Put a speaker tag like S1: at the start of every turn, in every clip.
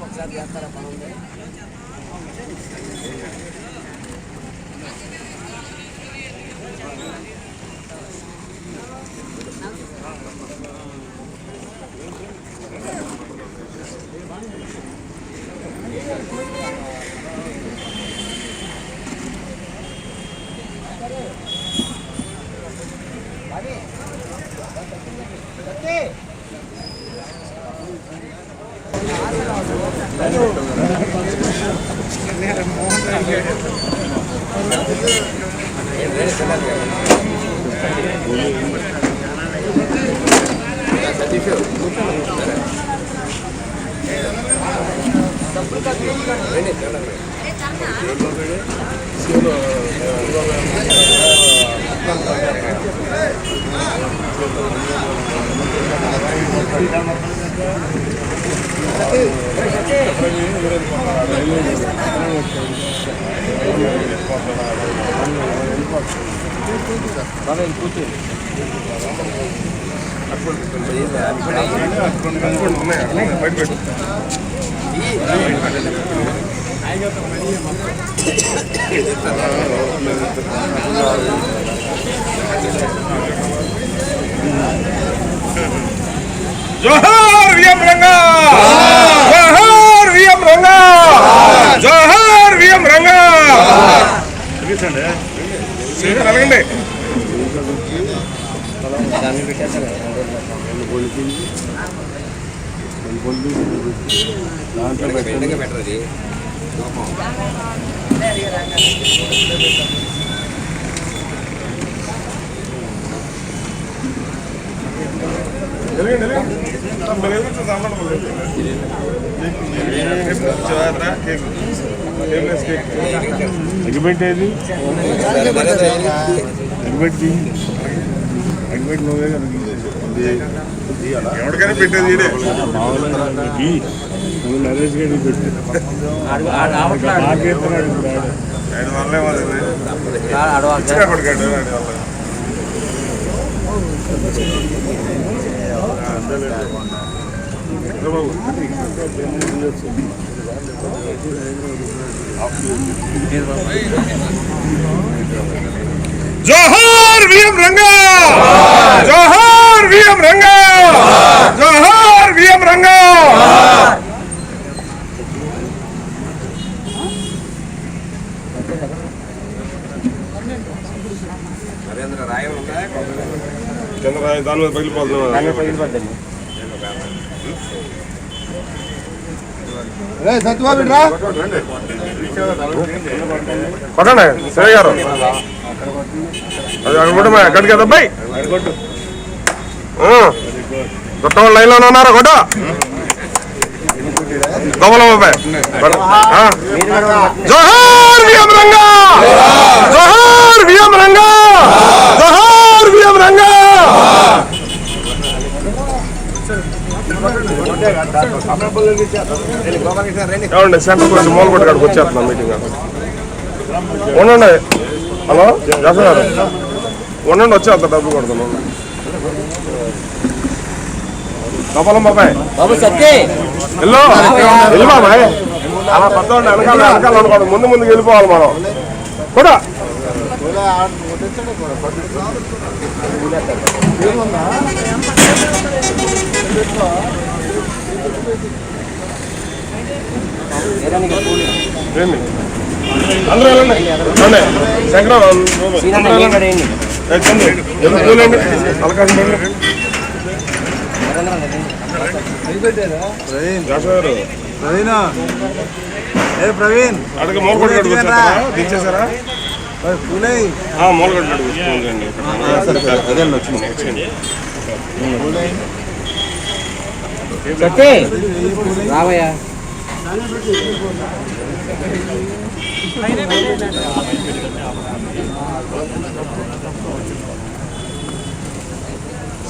S1: ఒకసారి చేస్తారా 나는 도대
S2: జోహార్ విఎం రంగా! జోహార్ విఎం రంగా! జోహార్ విఎం రంగా! అడగండి
S1: బెటర్ అది
S2: అగ్రిమెంట్ ఏది అగ్రిమెంట్ అగ్రిమెంట్ నువ్వే కదా ఎవరికైనా పెట్టేది ఈడే. నువ్వు నరేష్ గారికి పెట్టు నాకేస్తున్నాడు ఇప్పుడు ఆడు. ఆయన వల్లే వాళ్ళది ఇచ్చినా కొడుకాడు ఆయన వల్ల. ఆ, అంతేలే. ఇదిగో బాబు. జోహార్ విఎం రంగా జోహార్ V M Ranga! జోహార్ విఎం రంగా!
S1: నరేంద్ర రాయ
S2: దాని మీద కొట్టండి సరే గారు. అది అక్కడ కొట్టమా? ఎక్కడికి కదా అబ్బాయి కొత్త లైన్లో ఉన్నారా ఉన్నారు? దోమల బాబాయ్ జోహార్ విఎం రంగా జోహార్ విఎం రంగా జోహార్ విఎం రంగా ఏమండి సెంటర్ కొంచెం మూల కొట్టి కాడికి వచ్చేస్తున్నాం మీటింగ్ ఉండండి. హలో? జాస గారు ఉండండి వచ్చేస్తా డబ్బు కొడుతున్నాం గోపాలం బాబాయ్.
S1: బాబు సత్యే
S2: ఎల్లో. ఎల్లు బాబాయ్. అలా పెద్దవాడిని వెనకాల వెనకాల అనుకోండి ముందు ముందుకు వెళ్ళిపోవాలి మనం. కూడా అందరూ వెళ్ళండి. రండి. శంకరం అందరూ వెళ్ళండి. ఏ,
S3: ప్రవీణ్ ఏ ప్రవీణ్
S2: అడుగు వచ్చేస్తారా? దించేశారా
S3: కూలై అదే వచ్చింది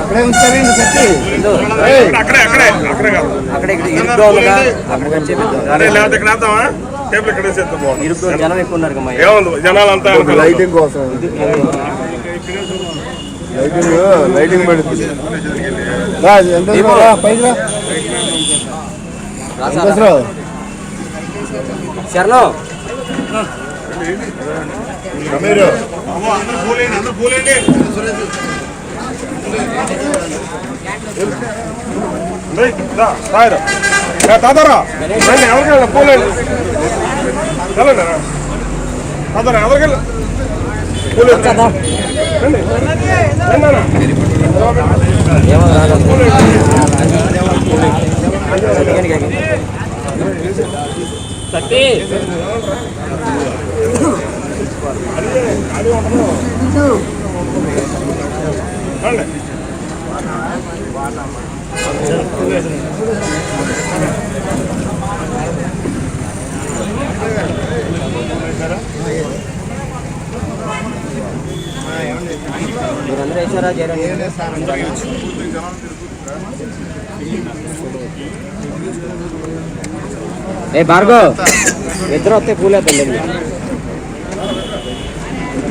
S3: అక్కడే ఉంచారండి సత్తి
S2: అక్కడే అక్కడే అక్కడే కాదు
S1: ఇక్కడ ఇరుగ్గా అక్కడికి
S2: అరే లేకపోతే ఇక్కడ వేద్దామా టేబుల్ ఇక్కడ వేసేస్తే బాగుంది
S1: ఇరుగ్గా జనం ఎక్కువ ఉన్నారు కమ్మా
S2: ఏముంది జనాలంతా
S3: లైటింగ్ కోసం లైటింగ్ లైటింగ్ పెడుతుంది ఎంత
S1: శరణం
S2: తాతారా. ఎవరికి వెళ్ళినా పూలేండి. తాతారా ఎవరికి వెళ్ళి పూలేదు రండి రండి అన్న.
S1: ఏమో రాదు సత్తి
S2: రండి
S1: మీరందరూ వేసారా ఏ భార్గవ్ ఇద్దరు వస్తే పూలేద్దాం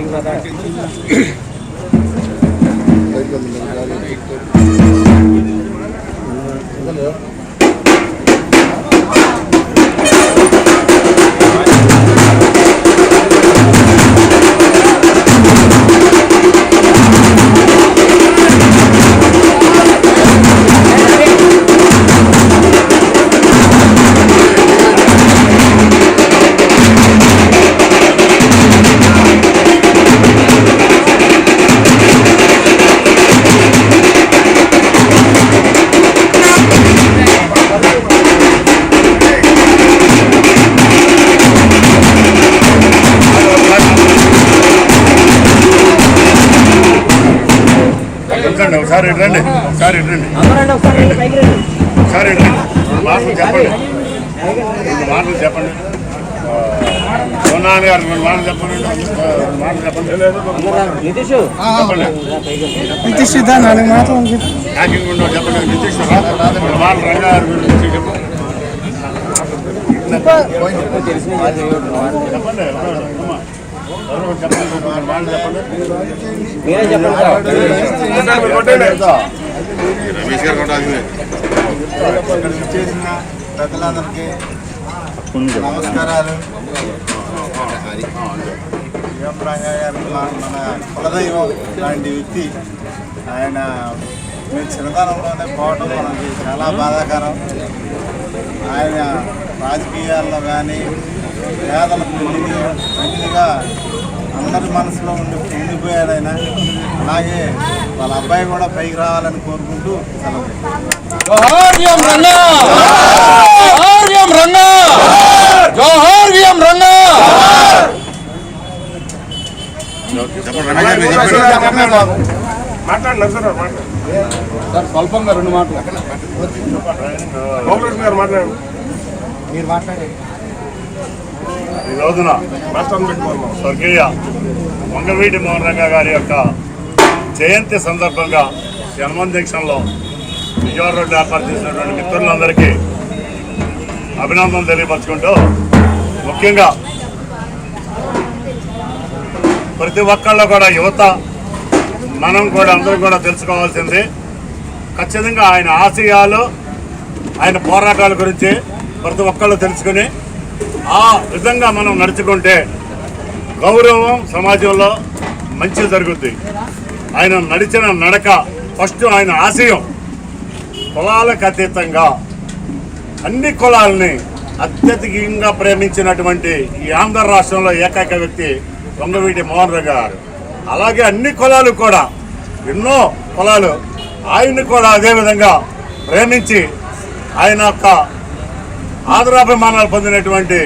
S1: పైకి పద. నితీష్
S3: నితీష్ నాలుగు మాటలు
S4: నితీష్ గురించి చెప్పు
S1: మీరే చెప్పండి
S4: రమేష్ గారు
S3: చేసిన నమస్కారాలు గారు మన కులదైవం లాంటి వ్యక్తి ఆయన మేము చిన్నతనంలోనే పోవడం మనకి చాలా బాధాకరం. ఆయన రాజకీయాల్లో కానీ పేదలకు మంచిగా పెళ్ళిగా అందరి మనసులో ఉండి ఉండిపోయాడు ఆయన అలాగే వాళ్ళ అబ్బాయి కూడా పైకి రావాలని కోరుకుంటూ సెలవు.
S5: రంగా జోహార్ విఎం రంగా జోహార్ విఎం రంగా
S4: చెప్పండి రమేష్ గారు మీరు చెప్పండి
S2: మాట్లాడండి నరసరావు మాట్లాడండి
S5: సార్ స్వల్పంగా రెండు మాటలు.
S2: గారు మాట్లాడండి
S3: మీరు మాట్లాడండి.
S4: ఈ రోజున స్వర్గీయ వంగవీటి మోహన్ రంగా గారి యొక్క జయంతి సందర్భంగా హనుమాన్ జంక్షన్లో విజయవాడ రోడ్డు ఏర్పాటు చేసినటువంటి మిత్రులందరికీ అభినందనలు తెలియపరచుకుంటూ ముఖ్యంగా ప్రతి ఒక్కళ్ళు కూడా యువత మనం కూడా అందరూ కూడా తెలుసుకోవాల్సింది ఖచ్చితంగా ఆయన ఆశయాలు ఆయన పోరాటాల గురించి ప్రతి ఒక్కళ్ళు తెలుసుకుని ఆ విధంగా మనం నడుచుకుంటే గౌరవం సమాజంలో మంచి జరుగుద్ది. ఆయన నడిచిన నడక ఫస్ట్ ఆయన ఆశయం. కులాలకు అతీతంగా అన్ని కులాలని అత్యధికంగా ప్రేమించినటువంటి ఈ ఆంధ్ర రాష్ట్రంలో ఏకైక వ్యక్తి వంగవీటి మోహన్ రావు గారు. అలాగే అన్ని కులాలు కూడా ఎన్నో కులాలు ఆయన్ని కూడా అదేవిధంగా ప్రేమించి ఆయన యొక్క ఆదరాభిమానాలు పొందినటువంటి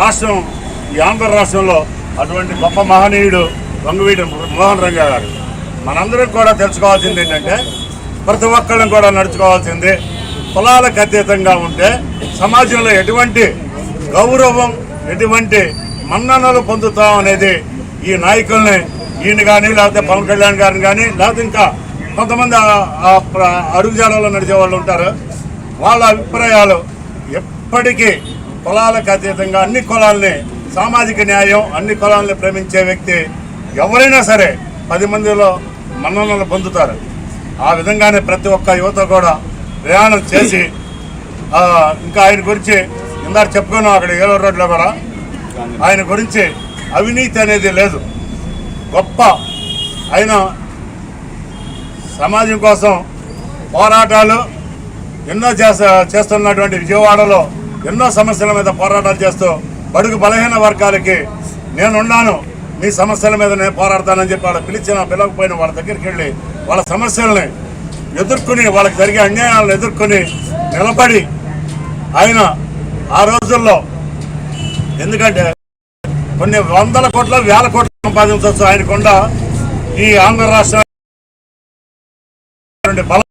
S4: రాష్ట్రం ఈ ఆంధ్ర రాష్ట్రంలో అటువంటి గొప్ప మహనీయుడు వంగవీటి మోహన్ రంగ గారు. మనందరం కూడా తెలుసుకోవాల్సింది ఏంటంటే ప్రతి ఒక్కళ్ళని కూడా నడుచుకోవాల్సింది కులాలకు అతీతంగా ఉంటే సమాజంలో ఎటువంటి గౌరవం ఎటువంటి మన్ననలు పొందుతాం అనేది ఈ నాయకుల్ని ఈయన కానీ లేకపోతే పవన్ కళ్యాణ్ గారిని కానీ లేకపోతే ఇంకా కొంతమంది అడుగుజాడలో నడిచే వాళ్ళు ఉంటారు. వాళ్ళ అభిప్రాయాలు ఎప్పటికీ కులాలకు అతీతంగా అన్ని కులాలని సామాజిక న్యాయం అన్ని కులాలని ప్రేమించే వ్యక్తి ఎవరైనా సరే పది మందిలో మన్ననలు పొందుతారు. ఆ విధంగానే ప్రతి ఒక్క యువత కూడా ప్రయాణం చేసి ఇంకా ఆయన గురించి ఇందాక చెప్పుకున్నాం అక్కడ ఏలూరు రోడ్లో కూడా. ఆయన గురించి అవినీతి అనేది లేదు. గొప్ప ఆయన సమాజం కోసం పోరాటాలు ఎన్నో చేస్తా చేస్తున్నటువంటి విజయవాడలో ఎన్నో సమస్యల మీద పోరాటాలు చేస్తూ బడుగు బలహీన వర్గాలకి నేనున్నాను మీ సమస్యల మీద నేను పోరాడతానని చెప్పి వాళ్ళు పిలిచిన పిలవకపోయిన వాళ్ళ దగ్గరికి వెళ్ళి వాళ్ళ సమస్యల్ని ఎదుర్కొని వాళ్ళకి జరిగే అన్యాయాలను ఎదుర్కొని నిలబడి ఆయన ఆ రోజుల్లో ఎందుకంటే కొన్ని వందల కోట్ల వేల కోట్ల సంపాదించవచ్చు ఆయనకుండా ఈ ఆంధ్ర రాష్ట్ర బలం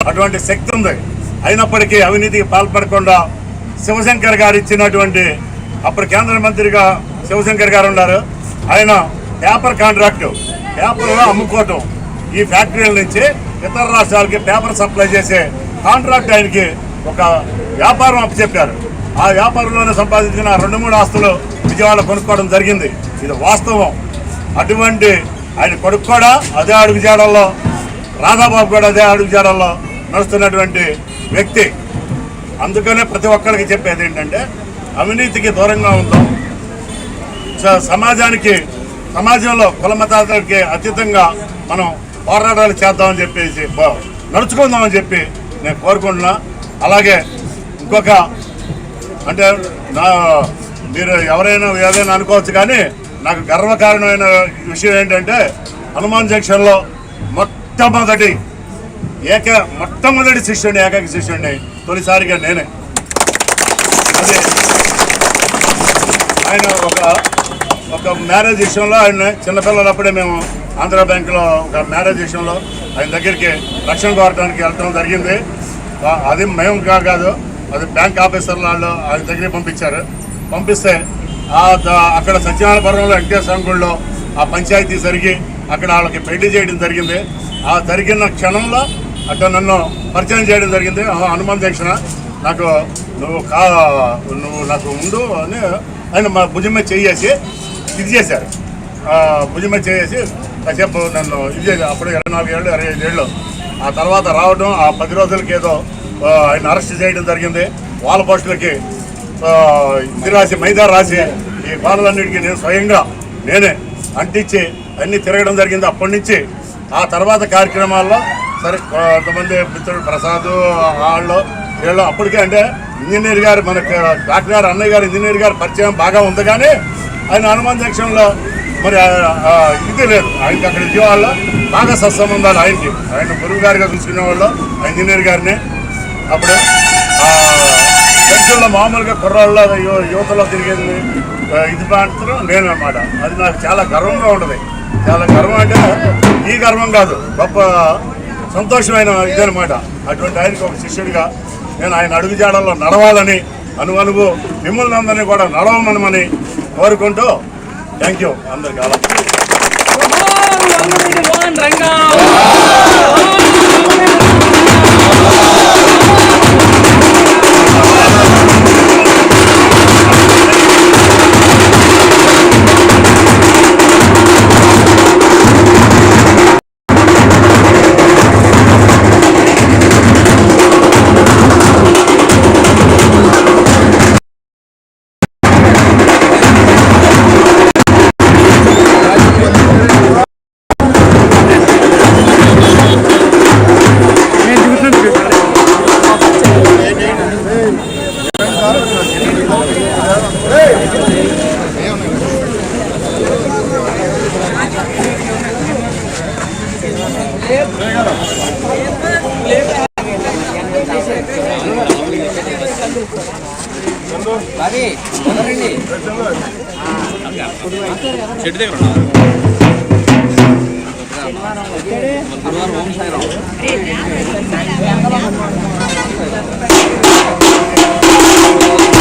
S4: అటువంటి శక్తి ఉంది. అయినప్పటికీ అవినీతికి పాల్పడకుండా శివశంకర్ గారు ఇచ్చినటువంటి అప్పుడు కేంద్ర మంత్రిగా శివశంకర్ గారు ఉన్నారు. ఆయన పేపర్ కాంట్రాక్ట్ పేపర్లో అమ్ముకోవటం. ఈ ఫ్యాక్టరీల నుంచి ఇతర రాష్ట్రాలకి పేపర్ సప్లై చేసే కాంట్రాక్ట్ ఆయనకి ఒక వ్యాపారం అప్పచెప్పారు. ఆ వ్యాపారంలోనే సంపాదించిన రెండు మూడు ఆస్తులు విజయవాడ కొనుక్కోవడం జరిగింది. ఇది వాస్తవం. అటువంటి ఆయన కొడుకు కూడా అదే అడుగు జాడల్లో రాధాబాబు కూడా అదే అడుగు జాడల్లో నడుస్తున్నటువంటి వ్యక్తి. అందుకనే ప్రతి ఒక్కరికి చెప్పేది ఏంటంటే అవినీతికి దూరంగా ఉంటాం సమాజానికి సమాజంలో కుల మతాలకి అతీతంగా మనం పోరాటాలు చేద్దామని చెప్పేసి నడుచుకుందామని చెప్పి నేను కోరుకుంటున్నా. అలాగే ఇంకొక అంటే నా మీరు ఎవరైనా ఏదైనా అనుకోవచ్చు కానీ నాకు గర్వకారణమైన విషయం ఏంటంటే హనుమాన్ జంక్షన్లో మొట్టమొదటి ఏక మొట్టమొదటి శిష్యుడిని ఏకైక శిష్యుడిని తొలిసారిగా నేనే. అదే ఆయన ఒక ఒక మ్యారేజ్ విషయంలో ఆయన చిన్నపిల్లలప్పుడే మేము ఆంధ్ర బ్యాంకులో ఒక మ్యారేజ్ విషయంలో ఆయన దగ్గరికి రక్షణ కోరడానికి వెళ్ళడం జరిగింది. అది మేము కా- కాదు అది బ్యాంక్ ఆఫీసర్ వాళ్ళు ఆయన దగ్గరికి పంపించారు. పంపిస్తే ఆ అక్కడ సత్యనారాయణపురంలో వెంకటేశ్వర గుడిలో ఆ పంచాయతీ జరిగి అక్కడ వాళ్ళకి పెళ్ళి చేయడం జరిగింది. ఆ జరిగిన క్షణంలో అక్కడ నన్ను పరిచయం చేయడం జరిగింది. హనుమాన్ దీక్షణ నాకు నువ్వు కా నువ్వు నాకు ఉండు అని ఆయన మా భుజం మీద చేసి ఇది చేశారు. ఆ, భుజం మీద చేసి కాసేపు నన్ను ఇది చేశారు. అప్పుడు ఇరవై నాలుగు ఏళ్ళు ఇరవై ఐదు ఏళ్ళు. ఆ తర్వాత రావడం ఆ పది రోజులకి ఏదో ఆయన అరెస్ట్ చేయడం జరిగింది. వాళ్ళ పోస్టులకి ఇది రాసి మైదా రాసి ఈ బాలలన్నిటికీ నేను స్వయంగా నేనే అంటించి అన్ని తిరగడం జరిగింది అప్పటి నుంచి. ఆ తర్వాత కార్యక్రమాల్లో సరే కొంతమంది మిత్రుడు ప్రసాద్ వాళ్ళు వీళ్ళు అప్పటికే అంటే ఇంజనీర్ గారు మనకు డాక్టర్ గారు అన్నయ్య గారు ఇంజనీర్ గారు పరిచయం బాగా ఉంది కానీ ఆయన హనుమాన్ జంక్షన్లో మరి ఇది లేదు. ఆయనకి అక్కడ విజయవాడలో బాగా సత్సంబంధాలు ఆయనకి. ఆయన గురువు గారిగా చూసుకునే వాళ్ళు ఇంజనీర్ గారిని. అప్పుడు ఆ, మామూలుగా కుర్రాళ్ళలో యువతలో తిరిగేది ఇది మాత్రం నేను అనమాట అది నాకు చాలా గర్వంగా ఉంటుంది. చాలా గర్వం అంటే ఈ గర్వం కాదు గొప్ప సంతోషమైన ఇదనమాట అటువంటి ఆయనకు ఒక శిష్యుడిగా నేను ఆయన అడుగుజాడల్లో నడవాలని అను అనువు మిమ్మల్ని అందరినీ కూడా నడవమనమని కోరుకుంటూ థ్యాంక్ యూ అందరికీ అలా.
S1: రంగా. గురువారం ఓం సాయిరాం
S2: జోహార్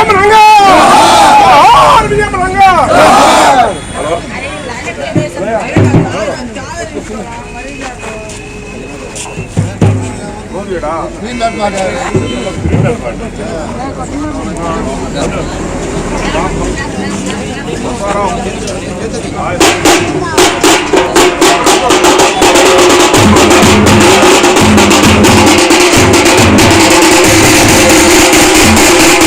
S2: బియ్యం రంగా బియ్యం రంగా
S3: Thank you.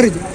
S1: అక్కడ